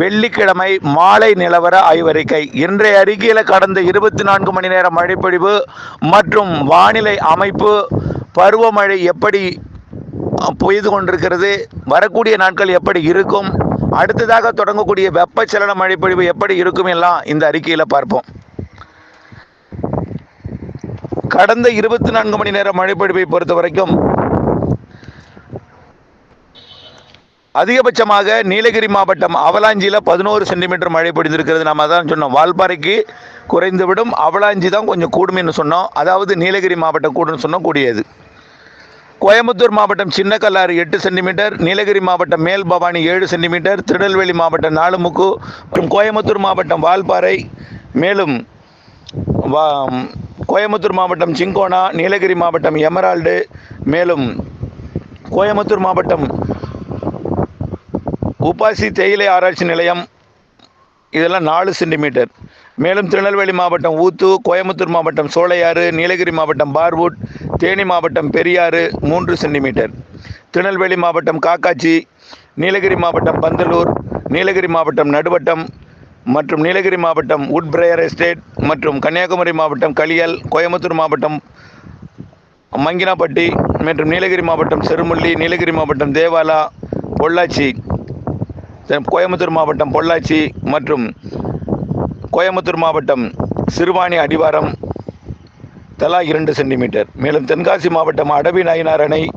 வெள்ளிக்கிழமை மாலை நிலவர ஆய்வறிக்கை. இன்றைய அறிக்கையில் கடந்த இருபத்தி நான்கு மணி நேர மழைப்பொழிவு மற்றும் வானிலை அமைப்பு பருவமழை எப்படி பெய்து கொண்டிருக்கிறது வரக்கூடிய நாட்கள் எப்படி இருக்கும் அடுத்ததாக தொடங்கக்கூடிய வெப்பச்சலன மழைப்பொழிவு எப்படி இருக்கும் எல்லாம் இந்த அறிக்கையில் பார்ப்போம். கடந்த இருபத்தி நான்கு மணி நேர மழைப்பொழிவை பொறுத்த வரைக்கும் அதிகபட்சமாக நீலகிரி மாவட்டம் அவலாஞ்சியில் பதினோரு சென்டிமீட்டர் மழை பொழிந்திருக்கிறது. நம்ம தான் சொன்னோம். வால்பாறைக்கு குறைந்துவிடும். அவலாஞ்சி தான் கொஞ்சம் கூடுமைன்னு சொன்னோம். அதாவது நீலகிரி மாவட்டம் கூடுன்னு சொன்னோம் கூடியது. கோயம்புத்தூர் மாவட்டம் சின்னக்கல்லாறு எட்டு சென்டிமீட்டர் நீலகிரி மாவட்டம் மேல் பவானி ஏழு சென்டிமீட்டர் திருநெல்வேலி மாவட்டம் நாலுமுக்கு மற்றும் கோயம்புத்தூர் மாவட்டம் வால்பாறை மேலும் வா கோயம்புத்தூர் மாவட்டம் சிங்கோனா நீலகிரி மாவட்டம் எமரால்டு மேலும் கோயம்புத்தூர் மாவட்டம் உப்பாசி தேயிலை ஆராய்ச்சி நிலையம். இதெல்லாம் நாலு சென்டிமீட்டர். மேலும் திருநெல்வேலி மாவட்டம் ஊத்து கோயம்புத்தூர் மாவட்டம் சோழையாறு நீலகிரி மாவட்டம் பார்வுட் தேனி மாவட்டம் பெரியாறு மூன்று சென்டிமீட்டர். திருநெல்வேலி மாவட்டம் காக்காச்சி நீலகிரி மாவட்டம் பந்தலூர் நீலகிரி மாவட்டம் நடுவட்டம் மற்றும் நீலகிரி மாவட்டம் உட்பிரேயர் எஸ்டேட் மற்றும் கன்னியாகுமரி மாவட்டம் களியல் கோயம்புத்தூர் மாவட்டம் மங்கினாப்பட்டி மற்றும் நீலகிரி மாவட்டம் செருமுள்ளி நீலகிரி மாவட்டம் தேவாலா பொள்ளாச்சி. கோயம்புத்தூர் மாவட்டம் பொள்ளாச்சி மற்றும் கோயம்புத்தூர் மாவட்டம் சிறுவாணி அடிவாரம் தலா இரண்டு சென்டிமீட்டர். மேலும் தென்காசி மாவட்டம் அடவி நாயனார் அணை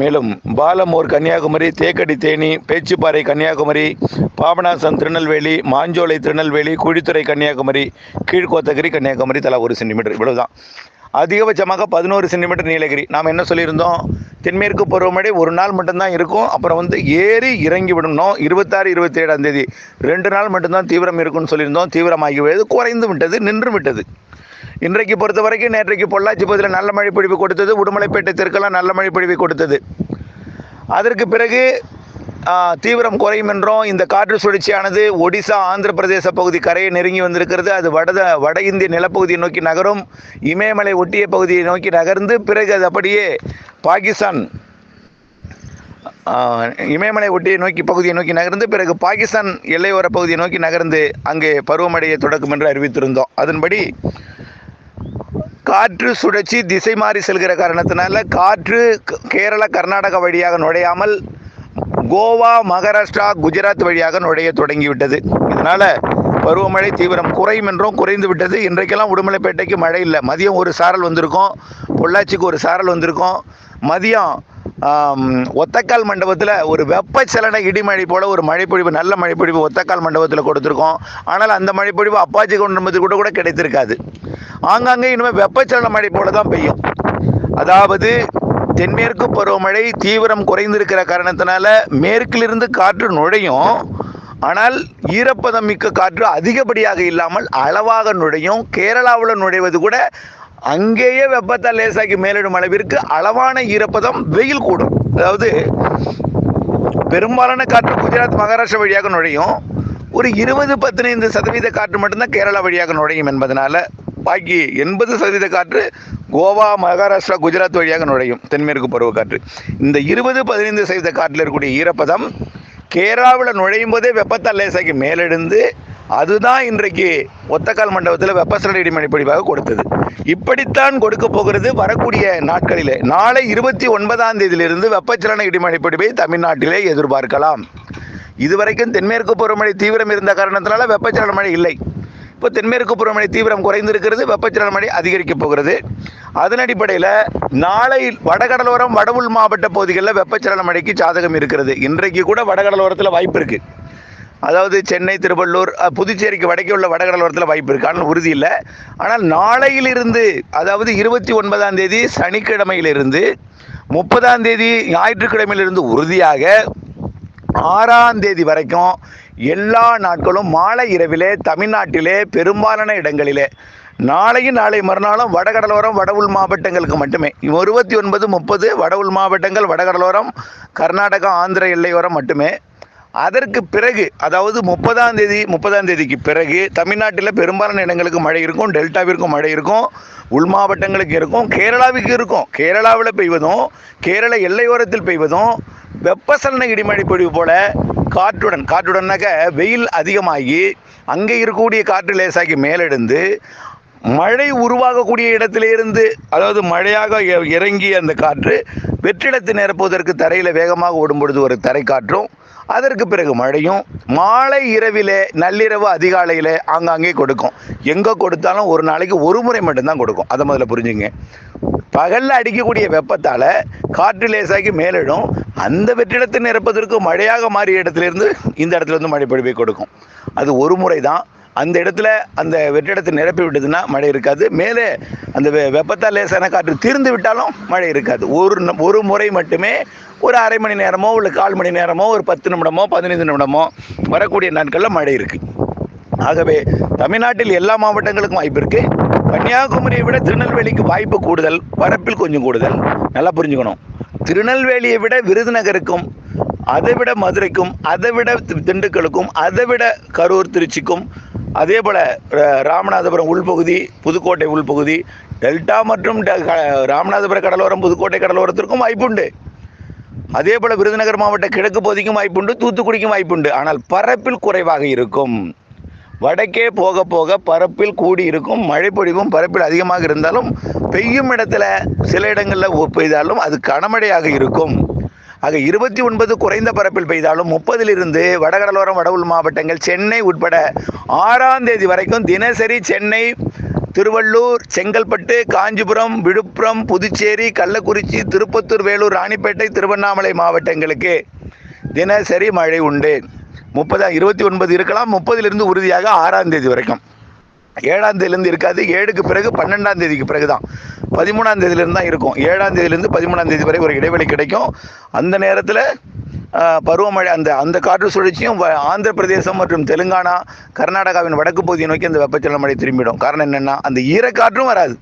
மேலும் பாலமூர் கன்னியாகுமரி தேக்கடி தேனி பேச்சுப்பாறை கன்னியாகுமரி பாபநாசம் திருநெல்வேலி மாஞ்சோலை திருநெல்வேலி குழித்துறை கன்னியாகுமரி கீழ்கோத்தகிரி கன்னியாகுமரி தலா ஒரு சென்டிமீட்டர். இவ்வளவுதான். அதிகபட்சமாக பதினோரு சென்டிமீட்டர் நீலகிரி. நாம் என்ன சொல்லியிருந்தோம்? தென்மேற்கு பருவமழை ஒரு நாள் மட்டும்தான் இருக்கும். அப்புறம் வந்து ஏறி இறங்கி விடணும் இருபத்தாறு இருபத்தி ஏழாம் தேதி ரெண்டு நாள் மட்டும்தான் தீவிரம் இருக்கும்னு சொல்லியிருந்தோம். தீவிரமாகிவிட்டது. குறைந்து விட்டது நின்று விட்டது. இன்றைக்கு பொறுத்த வரைக்கும் நேற்றைக்கு பொள்ளாச்சி பகுதியில் நல்ல மழை பொழிவு கொடுத்தது. உடுமலைப்பேட்டை தெற்கெல்லாம் நல்ல மழை பொழிவு கொடுத்தது. அதற்கு பிறகு தீவிரம் குறையும் என்றும் இந்த காற்று சுழற்சியானது ஒடிசா ஆந்திர பிரதேச பகுதி கரையை நெருங்கி வந்திருக்கிறது. அது வட வட இந்திய நிலப்பகுதியை நோக்கி நகரும். இமயமலை ஒட்டிய பகுதியை நோக்கி நகர்ந்து பிறகு அது அப்படியே பாகிஸ்தான் இமயமலை ஒட்டியை நோக்கி பகுதியை நோக்கி நகர்ந்து பிறகு பாகிஸ்தான் எல்லையோர பகுதியை நோக்கி நகர்ந்து அங்கே பருவமழையை தொடக்கும் என்று அறிவித்திருந்தோம். அதன்படி காற்று சுழற்சி திசை மாறி செல்கிற காரணத்தினால காற்று கேரள கேரளா கர்நாடகா வழியாக நுழையாமல் கோவா மகாராஷ்டிரா குஜராத் வழியாக நுழைய தொடங்கிவிட்டது. இதனால பருவமழை தீவிரம் குறையும் என்றும் குறைந்து விட்டது. இன்றைக்கெல்லாம் உடுமலைப்பேட்டைக்கு மழை இல்லை. மதியம் ஒரு சாரல் வந்திருக்கும். பொள்ளாச்சிக்கு ஒரு சாரல் வந்திருக்கும். மதியம் ஒத்தக்கால் மண்டபத்தில் ஒரு வெப்பச்சலன இடிமழை போல் ஒரு மழைப்பொழிவு நல்ல மழைப்பொழிவு ஒத்தக்கால் மண்டபத்தில் கொடுத்துருக்கோம். ஆனால் அந்த மழைப்பொழிவு அப்பாச்சி கொண்டு கூட கூட கிடைத்திருக்காது. ஆங்காங்கே இனிமேல் வெப்பச்சலன மழை போல தான் பெய்யும். அதாவது தென்மேற்கு பருவமழை தீவிரம் குறைந்திருக்கிற காரணத்தினால மேற்கிலிருந்து காற்று நுழையும். ஆனால் ஈரப்பதம் மிக்க காற்று அதிகப்படியாக இல்லாமல் அளவாக நுழையும். கேரளாவில் நுழைவது கூட அங்கேயே வெப்பத்தால் லேசாக்கி மேலிடும் அளவிற்கு அளவான ஈரப்பதம் வெயில் கூடும். அதாவது பெரும்பாலான காற்று குஜராத் மகாராஷ்டிரா வழியாக நுழையும். ஒரு இருபது பதினைந்து சதவீத காற்று மட்டும்தான் கேரளா வழியாக நுழையும் என்பதனால பாக்கி எண்பது சதவீத காற்று கோவா மகாராஷ்டிரா குஜராத் வழியாக நுழையும் தென்மேற்கு பருவக்காற்று. இந்த இருபது பதினைந்து சதவீத காற்றில் இருக்கக்கூடிய ஈரப்பதம் கேரளாவில் நுழையும் போதே வெப்பத்தால் லேசாக்கி மேலெழுந்து அதுதான் இன்றைக்கு ஒத்தக்கால் மண்டபத்தில் வெப்பசலன இடிமழை பொழிவாக கொடுத்தது. இப்படித்தான் கொடுக்க போகிறது வரக்கூடிய நாட்களிலே. நாளை இருபத்தி ஒன்பதாம் தேதியிலிருந்து வெப்பச்சலன இடிமழை தமிழ்நாட்டிலே எதிர்பார்க்கலாம். இதுவரைக்கும் தென்மேற்கு பருவமழை தீவிரம் இருந்த காரணத்தினால வெப்பச்சலன மழை இல்லை. இப்போ தென்மேற்கு பருவமழை தீவிரம் குறைந்திருக்கிறது வெப்பச்சலன மழை அதிகரிக்கப் போகிறது. அதன் அடிப்படையில் நாளை வடகடலோரம் வட மாவட்ட பகுதிகளில் வெப்பச்சலன மழைக்கு சாதகம் இருக்கிறது. இன்றைக்கு கூட வடகடலோரத்தில் வாய்ப்பு இருக்குது அதாவது சென்னை திருவள்ளூர் புதுச்சேரிக்கு வடக்கே உள்ள வடகடலோரத்தில் வாய்ப்பு இருக்கு. ஆனால் உறுதி இல்லை. ஆனால் நாளையிலிருந்து அதாவது இருபத்தி ஒன்பதாம் தேதி சனிக்கிழமையிலிருந்து முப்பதாம் தேதி ஞாயிற்றுக்கிழமையிலிருந்து உறுதியாக ஆறாம் தேதி வரைக்கும் எல்லா நாட்களும் மாலை இரவிலே தமிழ்நாட்டிலே பெரும்பாலான இடங்களிலே. நாளையும் நாளை மறுநாளும் வடகடலோரம் வட உள் மாவட்டங்களுக்கு மட்டுமே. இருபத்தி ஒன்பது முப்பது வட உள் மாவட்டங்கள் வடகடலோரம் கர்நாடகா ஆந்திர எல்லையோரம் மட்டுமே. அதற்கு பிறகு அதாவது முப்பதாம் தேதி முப்பதாம் தேதிக்கு பிறகு தமிழ்நாட்டில் பெரும்பாலான இடங்களுக்கு மழை இருக்கும் டெல்டாவிற்கும் மழை இருக்கும் உள் மாவட்டங்களுக்கு இருக்கும் கேரளாவுக்கு இருக்கும். கேரளாவில் பெய்வதும் கேரள எல்லையோரத்தில் பெய்வதும் வெப்பசலன இடிமழை பொழிவு போல காற்றுடன் காற்றுடனாக்க வெயில் அதிகமாகி அங்கே இருக்கக்கூடிய காற்று லேசாகி மேலெடுந்து மழை உருவாகக்கூடிய இடத்திலிருந்து அதாவது மழையாக இ- இறங்கிய அந்த காற்று வெற்றிடத்தை நிரப்புவதற்கு தரையில் வேகமாக ஓடும் பொழுது ஒரு தரை காற்றும் அதற்கு பிறகு மழையும் மாலை இரவிலே நள்ளிரவு அதிகாலையில் ஆங்காங்கே கொடுக்கும். எங்கே கொடுத்தாலும் ஒரு நாளைக்கு ஒரு முறை மட்டும்தான் கொடுக்கும். அதை முதல்ல புரிஞ்சுங்க. பகலில் அடிக்கக்கூடிய வெப்பத்தால் காற்று லேசாக்கி மேலிடும் அந்த வெற்றிடத்தை நிரப்பதற்கு மழையாக மாறிய இடத்துலேருந்து இந்த இடத்துல இருந்து மழை பொழிவை கொடுக்கும். அது ஒரு முறை தான் அந்த இடத்துல அந்த வெற்றிடத்தை நிரப்பி விட்டதுன்னா மழை இருக்காது. மேலே அந்த வெ வெப்பத்தால் லேசான காற்று தீர்ந்து விட்டாலும் மழை இருக்காது. ஒரு ஒரு முறை மட்டுமே ஒரு அரை மணி நேரமோ இல்லை கால் மணி நேரமோ ஒரு பத்து நிமிடமோ பதினைந்து நிமிடமோ வரக்கூடிய நாட்களில் மழை இருக்குது ஆகவே தமிழ்நாட்டில் எல்லா மாவட்டங்களுக்கும் வாய்ப்பு இருக்குது கன்னியாகுமரியை விட திருநெல்வேலிக்கு வாய்ப்பு கூடுதல் பரப்பில் கொஞ்சம் கூடுதல். நல்லா புரிஞ்சுக்கணும். திருநெல்வேலியை விட விருதுநகருக்கும் அதை விட மதுரைக்கும் அதை விட தி- திண்டுக்கலுக்கும் அதை விட கரூர் திருச்சிக்கும் அதே போல் ராமநாதபுரம் உள்பகுதி புதுக்கோட்டை உள்பகுதி டெல்டா மற்றும் ட- க- ராமநாதபுரம் கடலோரம் புதுக்கோட்டை கடலோரத்திற்கும் வாய்ப்புண்டு. அதே போல் விருதுநகர் மாவட்ட கிழக்கு பகுதிக்கும் வாய்ப்புண்டு தூத்துக்குடிக்கும் வாய்ப்புண்டு. ஆனால் பரப்பில் குறைவாக இருக்கும். வடக்கே போக போக பரப்பில் கூடி இருக்கும். மழைப்பொழிவும் பரப்பில் அதிகமாக இருந்தாலும் பெய்யும் இடத்துல சில இடங்களில் பெய்தாலும் அது கனமழையாக இருக்கும். ஆக இருபத்தி ஒன்பது குறைந்த பரப்பில் பெய்தாலும் முப்பதிலிருந்து வடகடலோரம் வடவுள் மாவட்டங்கள் சென்னை உட்பட ஆறாம் தேதி வரைக்கும் தினசரி சென்னை திருவள்ளூர் செங்கல்பட்டு காஞ்சிபுரம் விழுப்புரம் புதுச்சேரி கள்ளக்குறிச்சி திருப்பத்தூர் வேலூர் ராணிப்பேட்டை திருவண்ணாமலை மாவட்டங்களுக்கு தினசரி மழை உண்டு. முப்பதா இருபத்தி ஒன்பது இருக்கலாம் முப்பதிலிருந்து உறுதியாக ஆறாம் தேதி வரைக்கும். ஏழாம் தேதியிலேருந்து இருக்காது ஏழுக்கு பிறகு பன்னெண்டாம் தேதிக்கு பிறகு தான் பதிமூணாம் தேதியிலேருந்து தான் இருக்கும். ஏழாம் தேதியிலேருந்து பதிமூணாம் தேதி வரை ஒரு இடைவெளி கிடைக்கும். அந்த நேரத்தில் பருவமழை அந்த அந்த காற்று சுழற்சியும் வ- ஆந்திர பிரதேசம் மற்றும் தெலுங்கானா கர்நாடகாவின் வடக்கு பகுதியை நோக்கி அந்த வெப்பச்சலன மழை திரும்பிடும். காரணம் என்னென்னா அந்த ஈரக்காற்றும் வராது.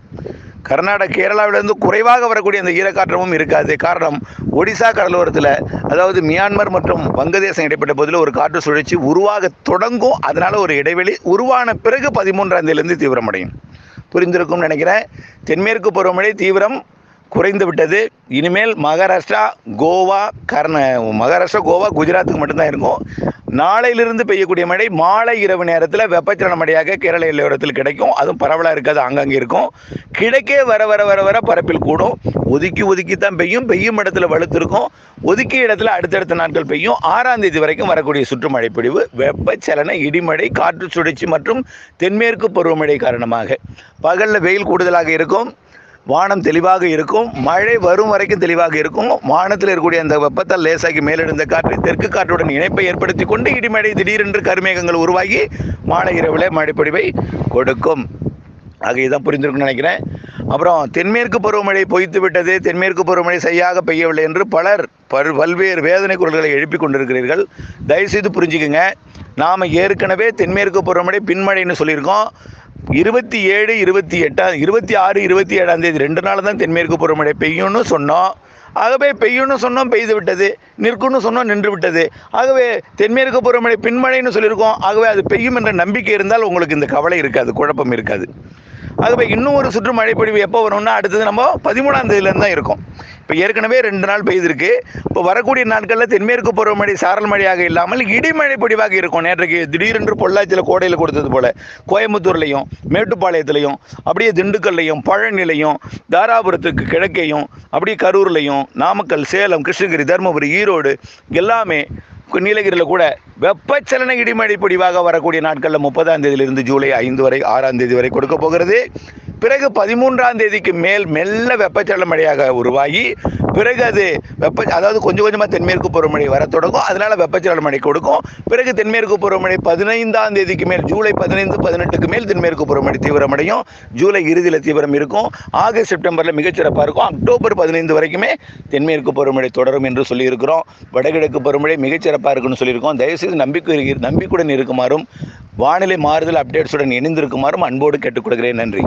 கர்நாடக கேரளாவிலிருந்து குறைவாக வரக்கூடிய அந்த ஈரக்காற்றமும் இருக்காது. காரணம் ஒடிசா கடலோரத்தில் அதாவது மியான்மர் மற்றும் வங்கதேசம் இடைப்பட்ட பகுதியில் ஒரு காற்று சுழற்சி உருவாக தொடங்கும். அதனால் ஒரு இடைவெளி உருவான பிறகு பதிமூன்றாம் தேதியிலிருந்து தீவிரமடையும். புரிந்திருக்கும்னு நினைக்கிறேன். தென்மேற்கு பருவமழை தீவிரம் குறைந்து விட்டது இனிமேல் மகாராஷ்டிரா கோவா கர்ண மகாராஷ்டிரா கோவா குஜராத்துக்கு மட்டும்தான் இருக்கும். நாளையிலிருந்து பெய்யக்கூடிய மழை மாலை இரவு நேரத்தில் வெப்பச்சலன மழையாக கேரள எல்லையோரத்தில் கிடைக்கும். அதுவும் பரவலாக இருக்காது அங்கங்கே இருக்கும். கிடைக்கே வர வர வர வர பரப்பில் கூடும். ஒதுக்கி ஒதுக்கி தான் பெய்யும். பெய்யும் இடத்துல வலுத்திருக்கும். ஒதுக்கிய இடத்துல அடுத்தடுத்த நாட்கள் பெய்யும். ஆறாம் தேதி வரைக்கும் வரக்கூடிய சுற்றுமழை பிடிவு வெப்பச்சலன இடிமழை காற்று சுழற்சி மற்றும் தென்மேற்கு பருவமழை காரணமாக. பகலில் வெயில் கூடுதலாக இருக்கும். வானம் தெளிவாக இருக்கும் மழை வரும் வரைக்கும் தெளிவாக இருக்கும். வானத்தில் இருக்கக்கூடிய அந்த வெப்பத்தால் லேசாகி மேலெழுந்த காற்று தெற்கு காற்றுடன் இணைப்பை ஏற்படுத்தி கொண்டு இடிமழை திடீரென்று கருமேகங்கள் உருவாகி மாலை இரவிலே மழைப்பொழிவை கொடுக்கும். ஆக இதான் புரிந்திருக்கும்னு நினைக்கிறேன். அப்புறம் தென்மேற்கு பருவமழை பொய்த்து விட்டது தென்மேற்கு பருவமழை சரியாக பெய்யவில்லை என்று பலர் பல் பல்வேறு வேதனை குரல்களை எழுப்பி கொண்டிருக்கிறீர்கள். தயவுசெய்து புரிஞ்சுக்குங்க. நாம் ஏற்கனவே தென்மேற்கு பருவமழை பின்மழைன்னு சொல்லியிருக்கோம். இருபத்தி ஏழு இருபத்தி எட்டாம் இருபத்தி ஆறு இருபத்தி ஏழாம் தேதி ரெண்டு நாள் தான் தென்மேற்கு பருவமழை பெய்யும்னு சொன்னோம். ஆகவே பெய்யும்னு சொன்னோம் பெய்து விட்டது. நிற்கும்னு சொன்னோம் நின்று விட்டது. ஆகவே தென்மேற்கு பருவமழை பின்மழைன்னு சொல்லியிருக்கோம். ஆகவே அது பெய்யும் என்ற நம்பிக்கை இருந்தால் உங்களுக்கு இந்த கவலை இருக்காது குழப்பம் இருக்காது. அதுவே இன்னும் ஒரு சுற்று மழைப்பொழிவு எப்போ வரும்னா அடுத்தது நம்ம பதிமூணாம் தேதியிலேருந்து தான் இருக்கும். இப்போ ஏற்கனவே ரெண்டு நாள் பெய்திருக்கு. இப்போ வரக்கூடிய நாட்களில் தென்மேற்கு பருவமழை சாரல் மழையாக இல்லாமல் இடிமழை பொழிவாக இருக்கும். நேற்றைக்கு திடீரென்று பொள்ளாச்சியில் கோடையில் கொடுத்தது போல் கோயம்புத்தூர்லையும் மேட்டுப்பாளையத்துலையும் அப்படியே திண்டுக்கல்லையும் பழனிலையும் தாராபுரத்துக்கு கிழக்கையும் அப்படியே கரூர்லையும் நாமக்கல் சேலம் கிருஷ்ணகிரி தருமபுரி ஈரோடு எல்லாமே நீலகிரியில் கூட வெப்பச்சலன இடிமழை பொடிவாக வரக்கூடிய நாட்களில் முப்பதாம் தேதியிலிருந்து ஜூலை ஐந்து வரை ஆறாம் தேதி வரை கொடுக்க போகிறது. பிறகு பதிமூன்றாம் தேதிக்கு மேல் மெல்ல வெப்பச்சலன மழையாக உருவாகி பிறகு அது வெப்ப அதாவது கொஞ்சம் கொஞ்சமாக தென்மேற்கு பருவமழை வர தொடங்கும். அதனால் வெப்பச்சலன மழை கொடுக்கும். பிறகு தென்மேற்கு பருவமழை பதினைந்தாம் தேதிக்கு மேல் ஜூலை பதினைந்து பதினெட்டுக்கு மேல் தென்மேற்கு பருவமழை தீவிரமடையும். ஜூலை இறுதியில் தீவிரம் இருக்கும். ஆகஸ்ட் செப்டம்பரில் மிகச்சிறப்பாக இருக்கும். அக்டோபர் பதினைந்து வரைக்குமே தென்மேற்கு பருவமழை தொடரும் என்று சொல்லியிருக்கிறோம். வடகிழக்கு பருவமழை மிகச்சிறப்பாக இருக்குன்னு சொல்லியிருக்கோம். தயவுசெய்து நம்பிக்கை நம்பிக்கையுடன் இருக்குமாறும் வானிலை மாறுதல் அப்டேட்ஸுடன் இணைந்திருக்குமாறும் அன்போடு கேட்டுக்கொள்கிறேன். நன்றி.